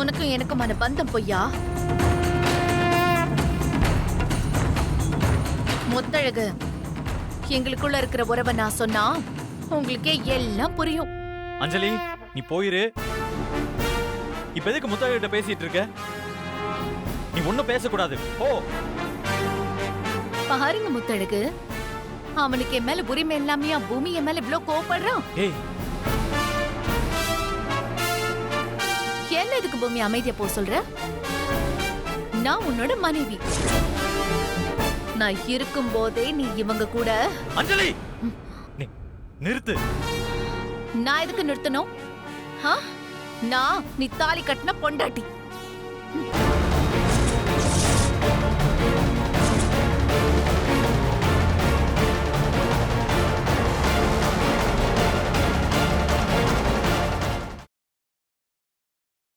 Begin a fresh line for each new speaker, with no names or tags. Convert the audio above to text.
உனக்கும் எனக்குமான பந்தம் பொய்யா? முத்தழகு எங்களுக்குள்ள இருக்கிற உறவை நான் சொன்னா உங்களுக்கே எல்லாம் புரியும்.
அஞ்சலி நீ போயிரு. இப்ப எதுக்கு முத்தகிட்ட பேசிட்டு இருக்க? நீ ஒண்ணும் பேசக்கூடாது. ஓ
பாருங்க முத்தழகு அவனுக்கு என் மேல உரிமை இல்லாமையா பூமி என் மேல இவ்ளோ கோவப்படுறான்?
ஏய்
என்ன இதுக்கு பூமி அமைதியா போ சொல்ற? நான் உன்னோட மனைவி. நான் இருக்கும் போதே நீ இவங்க கூட
அஞ்சலி! நிறுத்து.
நான் எதுக்கு நிறுத்தணும்? நான் நீ தாலி கட்டின பொண்டாட்டி.